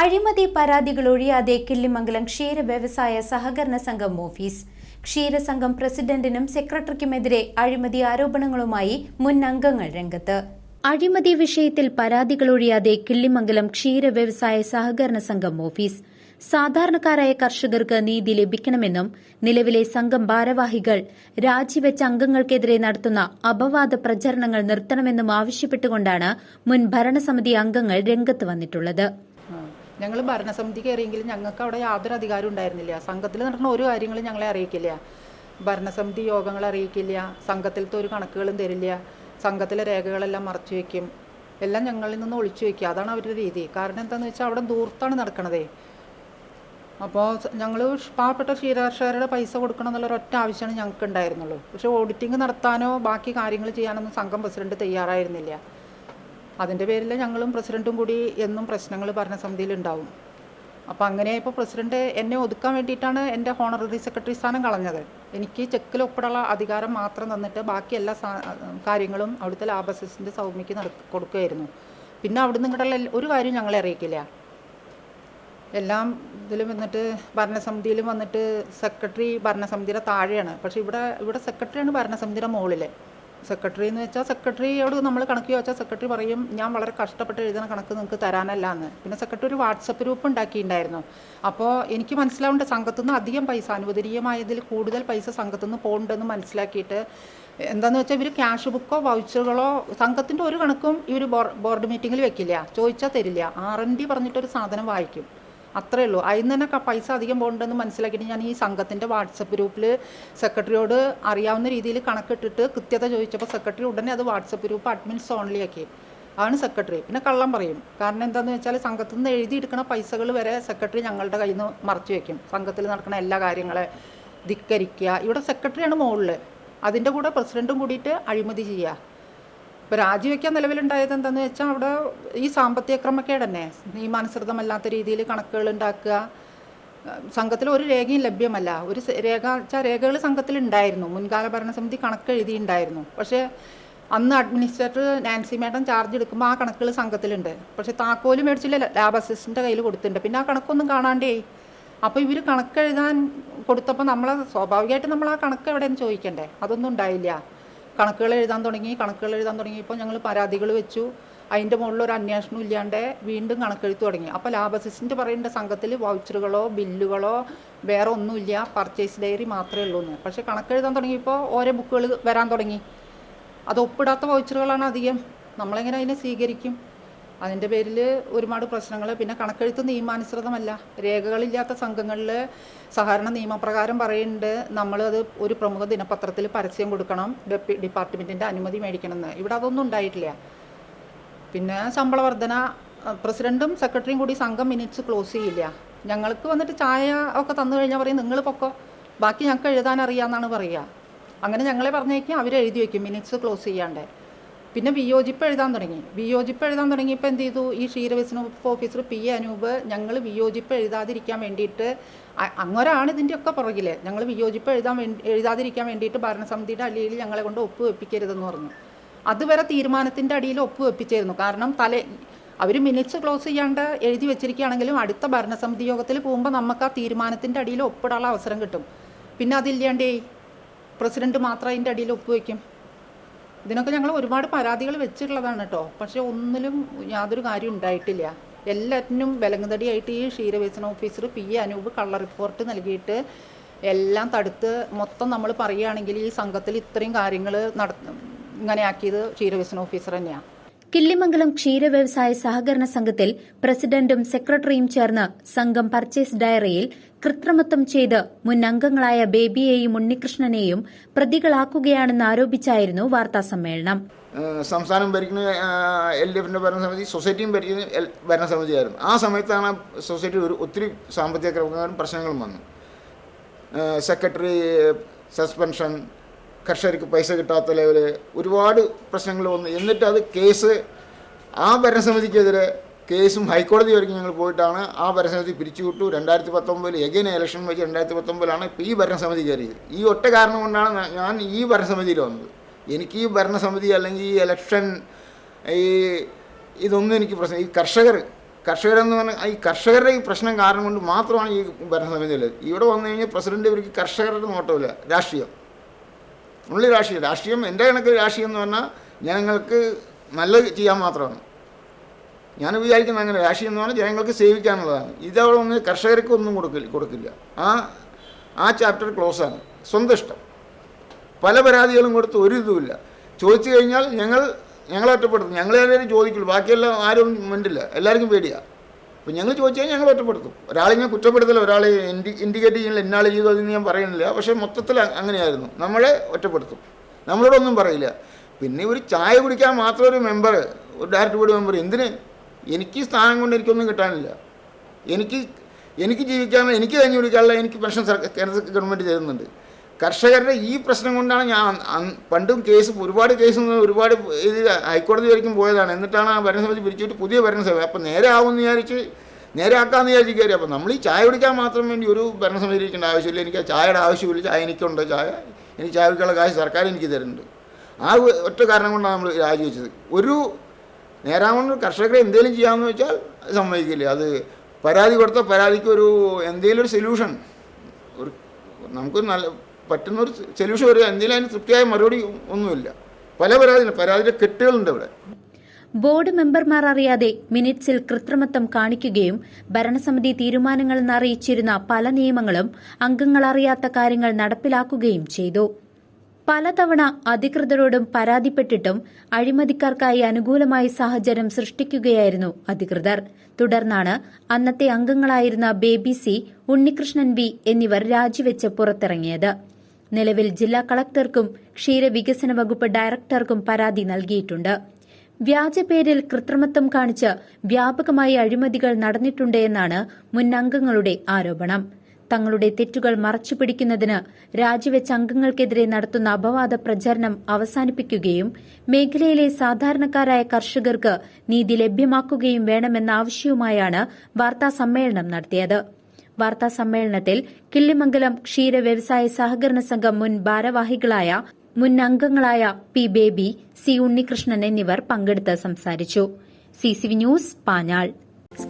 അഴിമതി പരാതികൾ ഒഴിയാതെ കിള്ളിമംഗലം ക്ഷീര വ്യവസായ സഹകരണ സംഘം ഓഫീസ്. ക്ഷീരസംഘം പ്രസിഡന്റിനും സെക്രട്ടറിക്കുമെതിരെ അഴിമതി ആരോപണങ്ങളുമായി മുൻ അംഗങ്ങൾ രംഗത്ത്. അഴിമതി വിഷയത്തിൽ പരാതികൾ ഒഴിയാതെ കിള്ളിമംഗലം ക്ഷീര വ്യവസായ സഹകരണ സംഘം ഓഫീസ്. സാധാരണക്കാരായ കർഷകർക്ക് നീതി ലഭിക്കണമെന്നും നിലവിലെ സംഘം ഭാരവാഹികൾ രാജിവെച്ച അംഗങ്ങൾക്കെതിരെ നടത്തുന്ന അപവാദ പ്രചരണങ്ങൾ നിർത്തണമെന്നും ആവശ്യപ്പെട്ടുകൊണ്ടാണ് മുൻ ഭരണസമിതി അംഗങ്ങൾ രംഗത്ത് വന്നിട്ടുള്ളത്. ഞങ്ങൾ ഭരണസമിതി കയറിയെങ്കിലും ഞങ്ങൾക്ക് അവിടെ യാതൊരു അധികാരം ഉണ്ടായിരുന്നില്ല. സംഘത്തിൽ നടക്കുന്ന ഒരു കാര്യങ്ങളും ഞങ്ങളെ അറിയിക്കില്ല. ഭരണസമിതി യോഗങ്ങൾ അറിയിക്കില്ല. സംഘത്തിലത്തെ ഒരു കണക്കുകളും തരില്ല. സംഘത്തിലെ രേഖകളെല്ലാം മറച്ചു വയ്ക്കും എല്ലാം ഞങ്ങളിൽ നിന്ന് ഒളിച്ചു വയ്ക്കുക അതാണ് അവരുടെ രീതി. കാരണം എന്താണെന്ന് വെച്ചാൽ അവിടെ ദൂർത്താണ് നടക്കണതേ. അപ്പോൾ ഞങ്ങൾ പാവപ്പെട്ട ക്ഷീരകർഷകരുടെ പൈസ കൊടുക്കണം എന്നുള്ള ഒരൊറ്റ ആവശ്യമാണ് ഞങ്ങൾക്ക് ഉണ്ടായിരുന്നുള്ളൂ പക്ഷേ ഓഡിറ്റിംഗ് നടത്താനോ ബാക്കി കാര്യങ്ങൾ ചെയ്യാനൊന്നും സംഘം പ്രസിഡന്റ് തയ്യാറായിരുന്നില്ല. അതിന്റെ പേരിൽ ഞങ്ങളും പ്രസിഡന്റും കൂടി എന്നും പ്രശ്നങ്ങൾ ഭരണസമിതിയിൽ ഉണ്ടാവും അപ്പോൾ അങ്ങനെ ഇപ്പോൾ പ്രസിഡന്റ് എന്നെ ഒതുക്കാൻ വേണ്ടിയിട്ടാണ് എന്റെ ഹോണററി സെക്രട്ടറി സ്ഥാനം കളഞ്ഞത്. എനിക്ക് ചെക്കിൽ ഒപ്പിടുള്ള അധികാരം മാത്രം തന്നിട്ട് ബാക്കി എല്ലാ കാര്യങ്ങളും അവിടുത്തെ ലാബസിന്റെ സൗമ്യക്ക് നട കൊടുക്കുകയായിരുന്നു പിന്നെ അവിടുന്ന് ഇങ്ങോട്ടുള്ള ഒരു കാര്യം ഞങ്ങളെ അറിയിക്കില്ല. എല്ലാം ഇതിലും വന്നിട്ട് ഭരണസമിതിയിലും വന്നിട്ട് സെക്രട്ടറി ഭരണസമിതിയുടെ താഴെയാണ്. പക്ഷേ ഇവിടെ ഇവിടെ സെക്രട്ടറിയാണ് ഭരണസമിതിയുടെ മുകളിൽ സെക്രട്ടറി എന്ന് വെച്ചാൽ സെക്രട്ടറിയോട് നമ്മൾ കണക്ക് ചോദിച്ചാൽ സെക്രട്ടറി പറയും ഞാൻ വളരെ കഷ്ടപ്പെട്ട് എഴുതുന്ന കണക്ക് നിങ്ങൾക്ക് തരാനല്ല എന്ന്. പിന്നെ സെക്രട്ടറി ഒരു വാട്സപ്പ് ഗ്രൂപ്പ് ഉണ്ടാക്കിയിട്ടുണ്ടായിരുന്നു. അപ്പോൾ എനിക്ക് മനസ്സിലാവേണ്ട സംഘത്തുനിന്ന് അധികം പൈസ അനുവദനീയമായതിൽ കൂടുതൽ പൈസ സംഘത്തുനിന്ന് പോകുന്നുണ്ടെന്ന് മനസ്സിലാക്കിയിട്ട് എന്താണെന്ന് വെച്ചാൽ ഇവർ ക്യാഷ് ബുക്കോ വൗച്ചറുകളോ സംഘത്തിന്റെ ഒരു കണക്കും ഇവർ ബോർഡ് മീറ്റിങ്ങിൽ വെക്കില്ല. ചോദിച്ചാൽ തരില്ല. ആർ എൻ ഡി പറഞ്ഞിട്ടൊരു സാധനം വായിക്കും. അത്രേ ഉള്ളൂ. അതിൽ നിന്ന് തന്നെ പൈസ അധികം പോകണ്ടെന്ന് മനസ്സിലാക്കിയിട്ട് ഞാൻ ഈ സംഘത്തിന്റെ വാട്സപ്പ് ഗ്രൂപ്പിൽ സെക്രട്ടറിയോട് അറിയാവുന്ന രീതിയിൽ കണക്കിട്ടിട്ട് കൃത്യത ചോദിച്ചപ്പോൾ സെക്രട്ടറി ഉടനെ അത് വാട്സപ്പ് ഗ്രൂപ്പ് അഡ്മിൻസ് ഓൺലി ആക്കി. ആണ് സെക്രട്ടറി. പിന്നെ കള്ളം പറയും. കാരണം എന്താണെന്ന് വെച്ചാൽ സംഘത്തിൽ നിന്ന് എഴുതിയെടുക്കുന്ന പൈസകൾ വരെ സെക്രട്ടറി ഞങ്ങളുടെ കയ്യിൽ നിന്ന് മറച്ചു വയ്ക്കും സംഘത്തിൽ നടക്കുന്ന എല്ലാ കാര്യങ്ങളെ ധിക്കരിക്കുക. ഇവിടെ സെക്രട്ടറിയാണ് മുകളിൽ അതിന്റെ കൂടെ പ്രസിഡന്റും കൂടിയിട്ട് അഴിമതി ചെയ്യുക. ഇപ്പോൾ രാജിവെക്കാൻ നിലവിലുണ്ടായത് എന്താണെന്ന് വെച്ചാൽ അവിടെ ഈ സാമ്പത്തിക ക്രമക്കേട് തന്നെ നിയമാനുസൃതമല്ലാത്ത രീതിയിൽ കണക്കുകൾ ഉണ്ടാക്കുക. സംഘത്തിൽ ഒരു രേഖയും ലഭ്യമല്ല. ഒരു രേഖ വെച്ചാൽ രേഖകൾ സംഘത്തിൽ ഉണ്ടായിരുന്നു. മുൻകാല ഭരണസമിതി കണക്ക് എഴുതിയിട്ടുണ്ടായിരുന്നു പക്ഷേ അന്ന് അഡ്മിനിസ്ട്രേറ്റർ നാൻസി മേഡം ചാർജ് എടുക്കുമ്പോൾ ആ കണക്കുകൾ സംഘത്തിലുണ്ട്. പക്ഷേ താക്കോൽ മേടിച്ചില്ല. ലാബ് അസിസ്റ്റന്റെ കയ്യിൽ കൊടുത്തിട്ടുണ്ട്. പിന്നെ ആ കണക്കൊന്നും കാണാണ്ടേ അപ്പോൾ ഇവർ കണക്ക് എഴുതാൻ കൊടുത്തപ്പോൾ നമ്മൾ സ്വാഭാവികമായിട്ട് നമ്മൾ ആ കണക്ക് എവിടെയെന്ന് ചോദിക്കണ്ടേ? അതൊന്നും ഉണ്ടായില്ല. കണക്കുകൾ എഴുതാൻ തുടങ്ങി കണക്കുകൾ എഴുതാൻ തുടങ്ങിയപ്പോൾ ഞങ്ങൾ പരാതികൾ വെച്ചു. അതിന്റെ മുകളിൽ ഒരു അന്വേഷണം ഇല്ലാണ്ട് വീണ്ടും കണക്കെഴുത്ത് തുടങ്ങി. അപ്പോൾ ലാബ് അസിസ്റ്റന്റ് പറയേണ്ട സംഘത്തിൽ വൗച്ചറുകളോ ബില്ലുകളോ വേറെ ഒന്നുമില്ല. പർച്ചേസ് ഡയറി മാത്രമേ ഉള്ളൂ എന്ന്. പക്ഷേ കണക്കെഴുതാൻ തുടങ്ങിയപ്പോൾ ഓരോ ബുക്കുകൾ വരാൻ തുടങ്ങി. അത് ഒപ്പിടാത്ത വൗച്ചറുകളാണ് അധികം. നമ്മളെങ്ങനെ അതിനെ സ്വീകരിക്കും? അതിന്റെ പേരിൽ ഒരുപാട് പ്രശ്നങ്ങൾ പിന്നെ കണക്കെഴുത്ത് നിയമാനുസൃതമല്ല. രേഖകളില്ലാത്ത സംഘങ്ങളിൽ സഹകരണ നിയമപ്രകാരം പറയുന്നുണ്ട് നമ്മൾ അത് ഒരു പ്രമുഖ ദിനപത്രത്തിൽ പരസ്യം കൊടുക്കണം ഡെപ്യൂ ഡിപ്പാർട്ട്മെന്റിന്റെ അനുമതി മേടിക്കണമെന്ന്. ഇവിടെ അതൊന്നും ഉണ്ടായിട്ടില്ല. പിന്നെ ശമ്പള വർധന അഹ് പ്രസിഡന്റും സെക്രട്ടറിയും കൂടി സംഘം മിനിറ്റ്സ് ക്ലോസ് ചെയ്യില്ല. ഞങ്ങൾക്ക് വന്നിട്ട് ചായ ഒക്കെ തന്നു കഴിഞ്ഞാൽ പറയും നിങ്ങൾ പൊക്കോ ബാക്കി ഞങ്ങൾക്ക് എഴുതാൻ അറിയാമെന്നാണ് പറയുക. അങ്ങനെ ഞങ്ങളെ പറഞ്ഞേക്കും അവർ എഴുതി വയ്ക്കും മിനിറ്റ്സ് ക്ലോസ് ചെയ്യാണ്ട്. പിന്നെ വിയോജിപ്പ് എഴുതാൻ തുടങ്ങി. വിയോജിപ്പ് എഴുതാൻ തുടങ്ങിയപ്പോൾ എന്ത് ചെയ്തു? ഈ ക്ഷീരവികസന വകുപ്പ് ഓഫീസർ പി അനൂപ് ഞങ്ങൾ വിയോജിപ്പ് എഴുതാതിരിക്കാൻ വേണ്ടിയിട്ട് അ- ഇതിന്റെ ഒക്കെ പുറകിൽ ഞങ്ങൾ വിയോജിപ്പ് എഴുതാൻ വേണ്ടി എഴുതാതിരിക്കാൻ വേണ്ടിയിട്ട് ഭരണസമിതിയുടെ അടിയിൽ ഞങ്ങളെ കൊണ്ട് ഒപ്പ് വെപ്പിക്കരുതെന്ന് പറഞ്ഞു. അതുവരെ തീരുമാനത്തിന്റെ അടിയിൽ ഒപ്പ് വെപ്പിച്ചായിരുന്നു കാരണം തല അവർ മിനിറ്റ്സ് ക്ലോസ് ചെയ്യാണ്ട് എഴുതി വെച്ചിരിക്കുകയാണെങ്കിലും അടുത്ത ഭരണസമിതി യോഗത്തിൽ പോകുമ്പോൾ നമുക്ക് ആ തീരുമാനത്തിന്റെ അടിയിൽ ഒപ്പിടാനുള്ള അവസരം കിട്ടും. പിന്നെ അതില്ലാണ്ടേ പ്രസിഡന്റ് മാത്രം അതിന്റെ അടിയിൽ ഒപ്പുവെക്കും ഇതിനൊക്കെ ഞങ്ങൾ ഒരുപാട് പരാതികൾ വെച്ചിട്ടുള്ളതാണ് കേട്ടോ പക്ഷേ ഒന്നിലും യാതൊരു കാര്യം ഉണ്ടായിട്ടില്ല. എല്ലാറ്റിനും വിലങ്ങുതടിയായിട്ട് ഈ ക്ഷീരവികസന ഓഫീസർ പി എ അനൂപ് കള്ള റിപ്പോർട്ട് നൽകിയിട്ട് എല്ലാം തടുത്ത് മൊത്തം നമ്മൾ പറയുകയാണെങ്കിൽ ഈ സംഘത്തിൽ ഇത്രയും കാര്യങ്ങൾ നട ഇങ്ങനെ ആക്കിയത് ക്ഷീരവികസന ഓഫീസർ തന്നെയാണ് കിള്ളിമംഗലം ക്ഷീര വ്യവസായ സഹകരണ സംഘത്തിൽ പ്രസിഡന്റും സെക്രട്ടറിയും ചേർന്ന് സംഘം പർച്ചേസ് ഡയറിയിൽ കൃത്രിമത്വം ചെയ്ത് മുൻ അംഗങ്ങളായ ബേബിയെയും ഉണ്ണികൃഷ്ണനെയും പ്രതികളാക്കുകയാണെന്ന് ആരോപിച്ചായിരുന്നു വാർത്താ സമ്മേളനം. സംസ്ഥാനം ഭരിക്കുന്ന എൽ ഡി എഫിന്റെ ഭരണസമിതി സൊസൈറ്റിയും ഭരിക്കുന്ന ഭരണസമിതിയായിരുന്നു. ആ സമയത്താണ് സൊസൈറ്റി ഒരു ഒത്തിരി സാമ്പത്തിക ക്രമങ്ങളും പ്രശ്നങ്ങളും വന്നു സെക്രട്ടറി സസ്പെൻഷൻ കർഷകർക്ക് പൈസ കിട്ടാത്ത ലെവൽ ഒരുപാട് പ്രശ്നങ്ങൾ വന്നു. എന്നിട്ട് അത് കേസ് ആ ഭരണസമിതിക്കെതിരെ കേസും ഹൈക്കോടതി വരെയും ഞങ്ങൾ പോയിട്ടാണ് ആ ഭരണസമിതി പിരിച്ചുവിട്ടു. രണ്ടായിരത്തി പത്തൊമ്പതിൽ എഗൈൻ ഇലക്ഷൻ വെച്ച് രണ്ടായിരത്തി പത്തൊമ്പതിലാണ് ഇപ്പോൾ ഈ ഭരണസമിതി കയറിയത്. ഈ ഒറ്റ കാരണം കൊണ്ടാണ് ഞാൻ ഈ ഭരണസമിതിയിൽ വന്നത്. എനിക്ക് ഈ ഭരണസമിതി അല്ലെങ്കിൽ ഈ ഇലക്ഷൻ ഈ ഇതൊന്നും എനിക്ക് പ്രശ്നം ഈ കർഷകർ കർഷകരെന്ന് പറഞ്ഞാൽ ഈ കർഷകരുടെ ഈ പ്രശ്നം കാരണം കൊണ്ട് മാത്രമാണ് ഈ ഭരണസമിതിയിൽ ഇവിടെ വന്നു കഴിഞ്ഞാൽ പ്രസിഡന്റ് ഇവർക്ക് കർഷകരുടെ നോട്ടമില്ല രാഷ്ട്രീയം. ഉള്ളി രാഷ്ട്രീയം. രാഷ്ട്രീയം എന്റെ കണക്ക് രാഷ്ട്രീയം എന്ന് പറഞ്ഞാൽ ജനങ്ങൾക്ക് നല്ലത് ചെയ്യാൻ മാത്രമാണ്. ഞാൻ വിചാരിക്കുന്നത് അങ്ങനെ. രാഷ്ട്രീയം എന്ന് പറഞ്ഞാൽ ജനങ്ങൾക്ക് സേവിക്കാനുള്ളതാണ്. ഇതവിടെ ഒന്ന് കർഷകർക്ക് ഒന്നും കൊടുക്കില്ല കൊടുക്കില്ല. ആ ആ ചാപ്റ്റർ ക്ലോസ് ആണ്. സ്വന്തം ഇഷ്ടം. പല പരാതികളും കൊടുത്ത് ഒരു ഇതുമില്ല. ചോദിച്ചു കഴിഞ്ഞാൽ ഞങ്ങൾ ഞങ്ങളെ ഒറ്റപ്പെടുത്തും. ഞങ്ങളെല്ലാവരും ചോദിക്കുള്ളൂ. ബാക്കിയെല്ലാം ആരും മിണ്ടില്ല. എല്ലാവർക്കും പേടിയാണ് അപ്പോൾ ഞങ്ങൾ ചോദിച്ചു കഴിഞ്ഞാൽ ഞങ്ങൾ ഒറ്റപ്പെടുത്തും. ഒരാളെ ഞാൻ കുറ്റപ്പെടുത്തില്ല ഒരാളെ ഇൻഡി ഇൻഡിക്കേറ്റ് ചെയ്യുന്നില്ല ഇന്നാൾ ചെയ്തു അതെന്ന് ഞാൻ പറയുന്നില്ല. പക്ഷേ മൊത്തത്തിൽ അങ്ങനെയായിരുന്നു. നമ്മളെ ഒറ്റപ്പെടുത്തും. നമ്മളോടൊന്നും പറയില്ല. പിന്നെ ഒരു ചായ കുടിക്കാൻ മാത്രം ഒരു മെമ്പർ ഒരു ഡയറക്ടർ ബോർഡ് മെമ്പർ എന്തിന്? എനിക്ക് സ്ഥാനം കൊണ്ട് എനിക്കൊന്നും കിട്ടാനില്ല. എനിക്ക് എനിക്ക് ജീവിക്കാനുള്ള എനിക്ക് കഞ്ഞി കുടിക്കാനുള്ള എനിക്ക് പെൻഷൻ കേന്ദ്ര ഗവൺമെന്റ് തരുന്നുണ്ട്. കർഷകരുടെ ഈ പ്രശ്നം കൊണ്ടാണ് ഞാൻ പണ്ടും കേസ് ഒരുപാട് കേസ് ഒരുപാട് ഇത് ഹൈക്കോടതി വരയ്ക്കും പോയതാണ്. എന്നിട്ടാണ് ആ ഭരണസമിതി പിരിച്ചിട്ട് പുതിയ ഭരണസമിതി. അപ്പം നേരെ ആവുമെന്ന് വിചാരിച്ച് നേരെ ആക്കാമെന്ന് വിചാരിച്ച് കയറി അപ്പം നമ്മൾ ഈ ചായ കുടിക്കാൻ മാത്രം വേണ്ടി ഒരു ഭരണസമിതി ഇരിക്കേണ്ട ആവശ്യമില്ല. എനിക്ക് ആ ചായയുടെ ആവശ്യമില്ല. ചായ എനിക്കുണ്ട്. ചായ എനിക്ക് ചായ കുടിക്കാനുള്ള കാശ് സർക്കാർ എനിക്ക് തരുന്നുണ്ട്. ആ ഒറ്റ കാരണം കൊണ്ടാണ് നമ്മൾ രാജിവെച്ചത്. ഒരു നേരാമണ്ണ് കർഷകരെ എന്തെങ്കിലും ചെയ്യാമെന്ന് വെച്ചാൽ സമ്മതിക്കില്ല. അത് പരാതി കൊടുത്ത പരാതിക്ക് ഒരു എന്തെങ്കിലും ഒരു സൊല്യൂഷൻ ഒരു നമുക്ക് നല്ല പറ്റുന്ന ഒരു സൊല്യൂഷൻ ഒരു എന്തെങ്കിലും അതിന് തൃപ്തിയായ മറുപടി ഒന്നുമില്ല. പല പരാതിയിലും പരാതിയിലെ കെട്ടുകളുണ്ട് ഇവിടെ. ബോർഡ് മെമ്പർമാർ അറിയാതെ മിനിറ്റ്സിൽ കൃത്രിമത്വം കാണിക്കുകയും ഭരണസമിതി തീരുമാനങ്ങളെന്ന് അറിയിച്ചിരുന്ന പല നിയമങ്ങളും അംഗങ്ങൾ അറിയാത്ത കാര്യങ്ങൾ നടപ്പിലാക്കുകയും ചെയ്തു. പലതവണ അധികൃതരോടും പരാതിപ്പെട്ടിട്ടും അഴിമതിക്കാർക്കായി അനുകൂലമായ സാഹചര്യം സൃഷ്ടിക്കുകയായിരുന്നു അധികൃതർ. തുടർന്നാണ് അന്നത്തെ അംഗങ്ങളായിരുന്ന ബേബി സി ഉണ്ണികൃഷ്ണൻ ബി എന്നിവർ രാജിവെച്ച് പുറത്തിറങ്ങിയത്. നിലവിൽ ജില്ലാ കളക്ടർക്കും ക്ഷീരവികസന വകുപ്പ് ഡയറക്ടർക്കും പരാതി നൽകിയിട്ടുണ്ട്. വ്യാജപേരിൽ കൃത്രിമത്വം കാണിച്ച് വ്യാപകമായി അഴിമതികൾ നടന്നിട്ടുണ്ട് എന്നാണ് മുൻ അംഗങ്ങളുടെ ആരോപണം. തങ്ങളുടെ തെറ്റുകൾ മറച്ചുപിടിക്കുന്നതിന് രാജിവെച്ച അംഗങ്ങൾക്കെതിരെ നടത്തുന്ന അപവാദ പ്രചരണം അവസാനിപ്പിക്കുകയും മേഖലയിലെ സാധാരണക്കാരായ കർഷകർക്ക് നീതി ലഭ്യമാക്കുകയും വേണമെന്ന ആവശ്യവുമായാണ് വാർത്താ സമ്മേളനം നടത്തിയത്. വാർത്താ സമ്മേളനത്തിൽ കിള്ളിമംഗലം ക്ഷീര വ്യവസായ സഹകരണ സംഘം മുൻ ഭാരവാഹികളായ മുൻ അംഗങ്ങളായ പി ബേബി സി ഉണ്ണികൃഷ്ണൻ എന്നിവർ പങ്കെടുത്ത് സംസാരിച്ചു. CCV news Panjal.